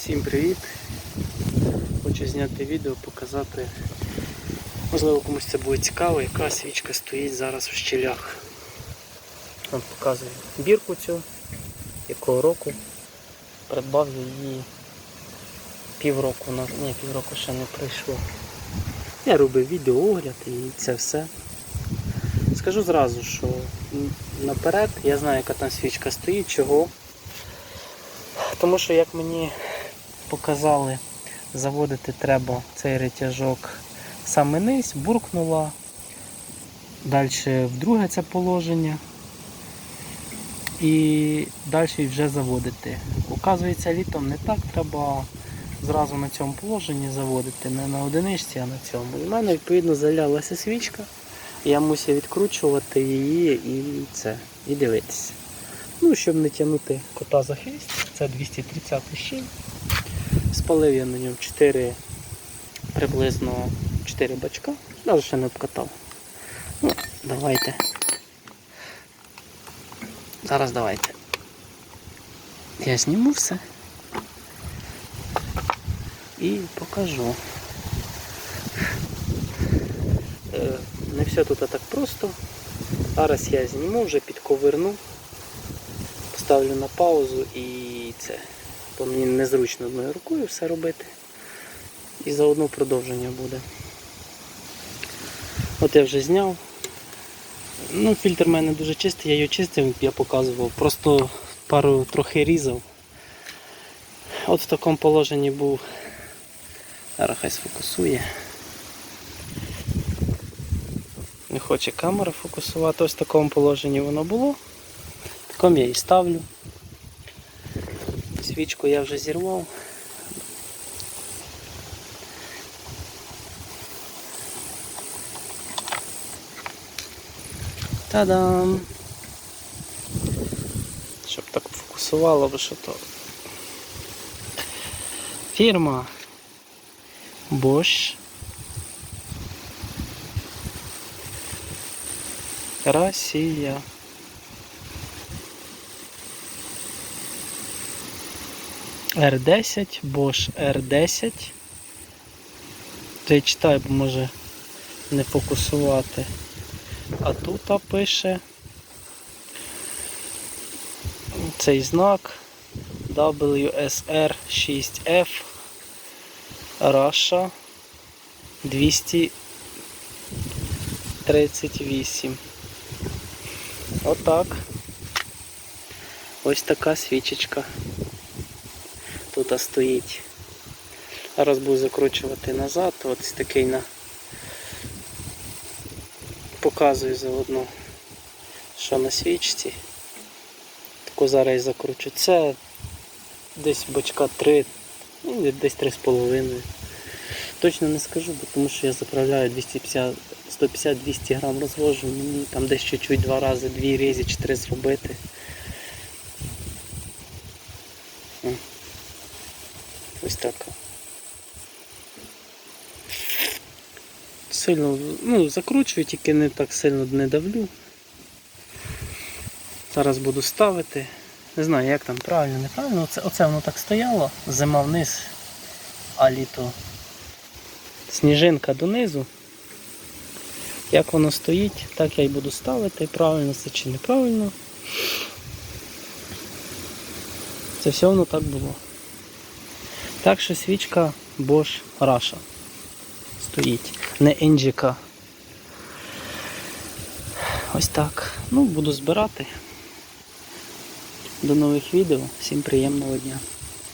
Всім привіт! Хочу зняти відео, показати. Можливо комусь це буде цікаво, яка свічка стоїть зараз в щілях. Вам показую бірку цю, якого року. Придбав її півроку, ні, півроку ще не пройшло. Я робив відеоогляд і це все. Скажу зразу, що наперед я знаю, яка там свічка стоїть, чого. Тому що як мені показали, заводити треба цей ретяжок саме низ, буркнула. Далі в друге це положення. І далі вже заводити. Оказується, літом не так, треба зразу на цьому положенні заводити, не на одиничці, а на цьому. В мене відповідно залялася свічка. Я мусив відкручувати її і це, і дивитися. Ну, щоб не тягнути кота за хвіст, це 230 щіль. Спалив я на ньому 4, приблизно 4 бачка. Навіть ще не обкатав. Ну, давайте. Зараз давайте. Я зніму все і покажу. Е, Не все тут так просто. Зараз я зніму, вже підковерну, поставлю на паузу і це. Бо мені незручно одною рукою все робити. І заодно продовження буде. От я вже зняв. Ну, фільтр в мене дуже чистий, я його чистив, я показував. Просто пару трохи різав. От в такому положенні був. Зараз хай сфокусує. Не хоче камера фокусувати, ось в такому положенні воно було. В такому я і ставлю. Свічку я вже зірвав. Та-дам! Щоб так фокусувало би що то. Фірма Bosch. Росія. R10, Bosch R10. То я читаю, бо може не фокусувати. А тут пише цей знак WSR6F Russia 238. Отак. Ось така свічечка тут стоїть. Зараз буду закручувати назад, ось такий на показую заодно, що на свічці. Таку зараз і закручу. Це десь бочка 3, ну, десь 3,5. Точно не скажу, бо тому що я заправляю 150-200 грам розвожу, мені там десь чуть-чуть два рази, дві різі чи три зробити. Ось. Сильно, ну, закручую, тільки не так сильно не давлю. Зараз буду ставити. Не знаю, як там правильно, неправильно. Оце, оце воно так стояло, зима вниз, а літо сніжинка донизу. Як воно стоїть, так я й буду ставити, правильно це чи неправильно. Це все воно так було. Так що свічка Bosch Russia стоїть, не NGK. Ось так. Ну, буду збирати. До нових відео. Всім приємного дня.